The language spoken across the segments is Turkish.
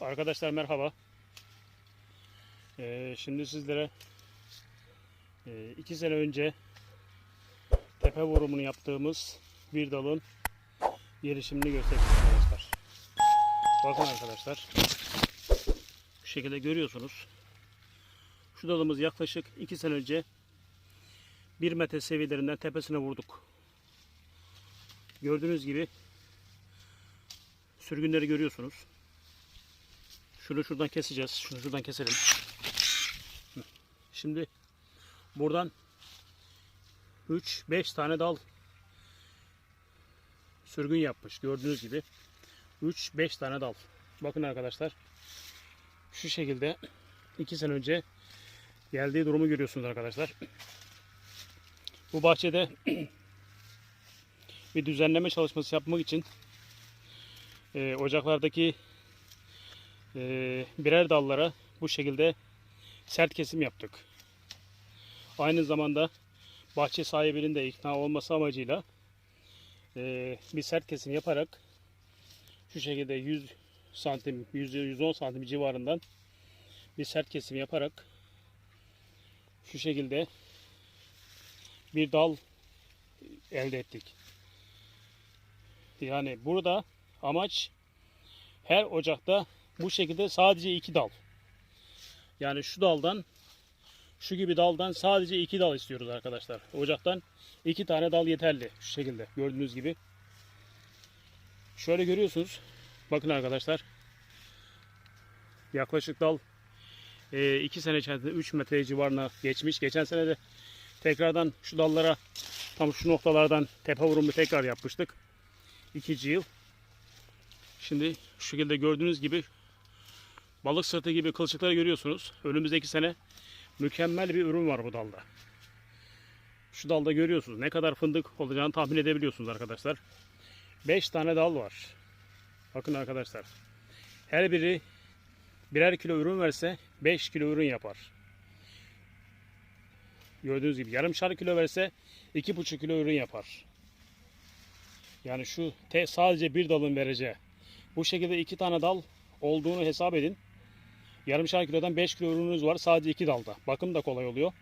Arkadaşlar merhaba. Ee, şimdi sizlere e, iki sene önce tepe vurumunu yaptığımız bir dalın gelişimini göstereyim arkadaşlar. Bakın arkadaşlar. Bu şekilde görüyorsunuz. Şu dalımız yaklaşık iki sene önce bir metre seviyelerinden tepesine vurduk. Gördüğünüz gibi sürgünleri görüyorsunuz. Şunu şuradan keseceğiz. Şunu şuradan keselim. Şimdi buradan 3-5 tane dal sürgün yapmış. Gördüğünüz gibi 3-5 tane dal. Bakın arkadaşlar. Şu şekilde 2 sene önce geldiği durumu görüyorsunuz arkadaşlar. Bu bahçede bir düzenleme çalışması yapmak için e, ocaklardaki birer dallara bu şekilde sert kesim yaptık. Aynı zamanda bahçe sahibinin de ikna olması amacıyla e, bir sert kesim yaparak şu şekilde 100 santim, 100 110 santim civarından bir sert kesim yaparak şu şekilde bir dal elde ettik. Yani burada amaç her ocakta bu şekilde sadece iki dal. Yani şu daldan şu gibi daldan sadece iki dal istiyoruz arkadaşlar. Ocaktan iki tane dal yeterli. Şu şekilde gördüğünüz gibi. Şöyle görüyorsunuz. Bakın arkadaşlar. Yaklaşık dal 2 sene içerisinde 3 metre civarına geçmiş. Geçen sene de tekrardan şu dallara tam şu noktalardan tepe vurumu tekrar yapmıştık. İkinci yıl. Şimdi şu şekilde gördüğünüz gibi balık sırtı gibi kılçıkları görüyorsunuz. Önümüzdeki sene mükemmel bir ürün var bu dalda. Şu dalda görüyorsunuz. Ne kadar fındık olacağını tahmin edebiliyorsunuz arkadaşlar. 5 tane dal var. Bakın arkadaşlar. Her biri birer kilo ürün verse 5 kilo ürün yapar. Gördüğünüz gibi yarımşar kilo verse 2,5 kilo ürün yapar. Yani şu te, sadece bir dalın vereceği. Bu şekilde iki tane dal olduğunu hesap edin. Yarımşar kilodan 5 kilo ürününüz var sadece iki dalda. Bakım da kolay oluyor.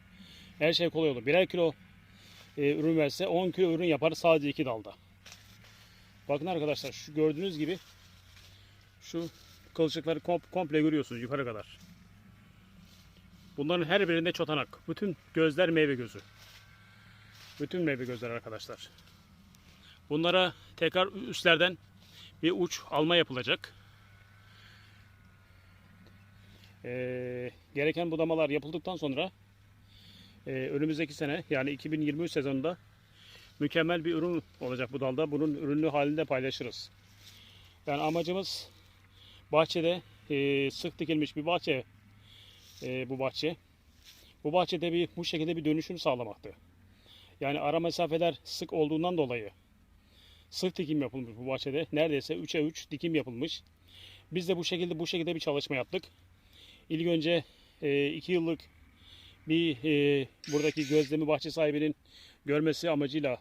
Her şey kolay olur. Birer kilo e, ürün verse 10 kilo ürün yapar sadece iki dalda. Bakın arkadaşlar şu gördüğünüz gibi şu kılçıkları kom- komple görüyorsunuz yukarı kadar. Bunların her birinde çotanak. Bütün gözler meyve gözü. Bütün meyve gözler arkadaşlar. Bunlara tekrar üstlerden bir uç alma yapılacak. Ee, gereken budamalar yapıldıktan sonra e, önümüzdeki sene yani 2023 sezonunda mükemmel bir ürün olacak bu dalda. Bunun ürünlü halinde paylaşırız. Yani amacımız bahçede e, sık dikilmiş bir bahçe e, bu bahçe. Bu bahçede bir bu şekilde bir dönüşüm sağlamaktı. Yani ara mesafeler sık olduğundan dolayı sık dikim yapılmış bu bahçede. Neredeyse 3'e 3 dikim yapılmış. Biz de bu şekilde bu şekilde bir çalışma yaptık. İlk önce 2 yıllık bir e, buradaki gözlemi bahçe sahibinin görmesi amacıyla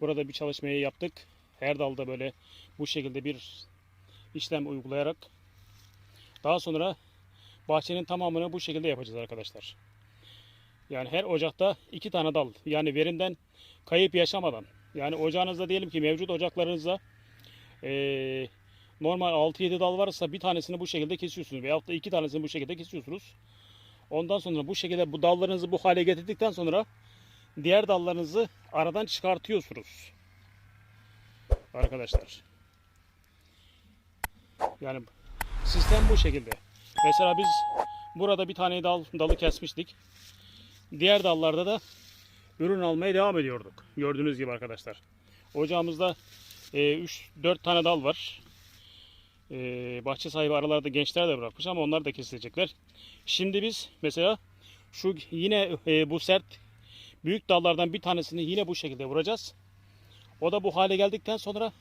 burada bir çalışmayı yaptık. Her dalda böyle bu şekilde bir işlem uygulayarak daha sonra bahçenin tamamını bu şekilde yapacağız arkadaşlar. Yani her ocakta iki tane dal yani verimden kayıp yaşamadan yani ocağınızda diyelim ki mevcut ocaklarınızda eee, normal 6-7 dal varsa bir tanesini bu şekilde kesiyorsunuz veyahut da iki tanesini bu şekilde kesiyorsunuz. Ondan sonra bu şekilde bu dallarınızı bu hale getirdikten sonra diğer dallarınızı aradan çıkartıyorsunuz. Arkadaşlar. Yani sistem bu şekilde. Mesela biz burada bir tane dal, dalı kesmiştik. Diğer dallarda da ürün almaya devam ediyorduk. Gördüğünüz gibi arkadaşlar. Ocağımızda 3-4 tane dal var. E, bahçe sahibi aralarda gençler de bırakmış ama onlar da kesilecekler. Şimdi biz mesela şu yine e, bu sert büyük dallardan bir tanesini yine bu şekilde vuracağız. O da bu hale geldikten sonra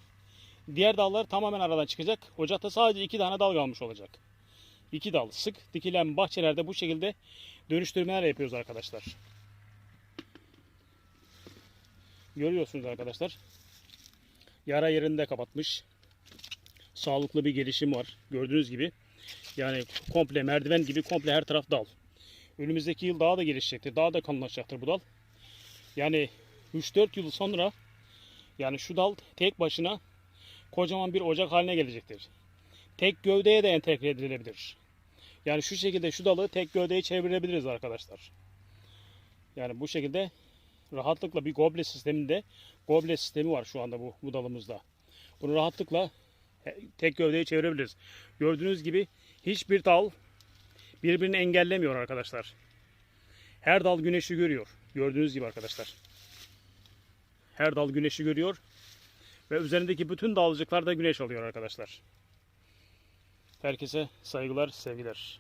diğer dallar tamamen aradan çıkacak. Ocakta sadece iki tane dal kalmış olacak. İki dal sık dikilen bahçelerde bu şekilde dönüştürmeler yapıyoruz arkadaşlar. Görüyorsunuz arkadaşlar. Yara yerinde kapatmış. Sağlıklı bir gelişim var. Gördüğünüz gibi Yani komple merdiven gibi komple her taraf dal. Önümüzdeki yıl daha da gelişecektir. Daha da kalınlaşacaktır bu dal. Yani 3-4 yıl sonra yani şu dal tek başına kocaman bir ocak haline gelecektir. Tek gövdeye de entegre edilebilir. Yani şu şekilde şu dalı tek gövdeye çevirebiliriz arkadaşlar. Yani bu şekilde rahatlıkla bir goble sisteminde goble sistemi var şu anda bu, bu dalımızda. Bunu rahatlıkla tek gövdeye çevirebiliriz. Gördüğünüz gibi hiçbir dal birbirini engellemiyor arkadaşlar. Her dal güneşi görüyor. Gördüğünüz gibi arkadaşlar. Her dal güneşi görüyor. Ve üzerindeki bütün dalcıklar da güneş alıyor arkadaşlar. Herkese saygılar, sevgiler.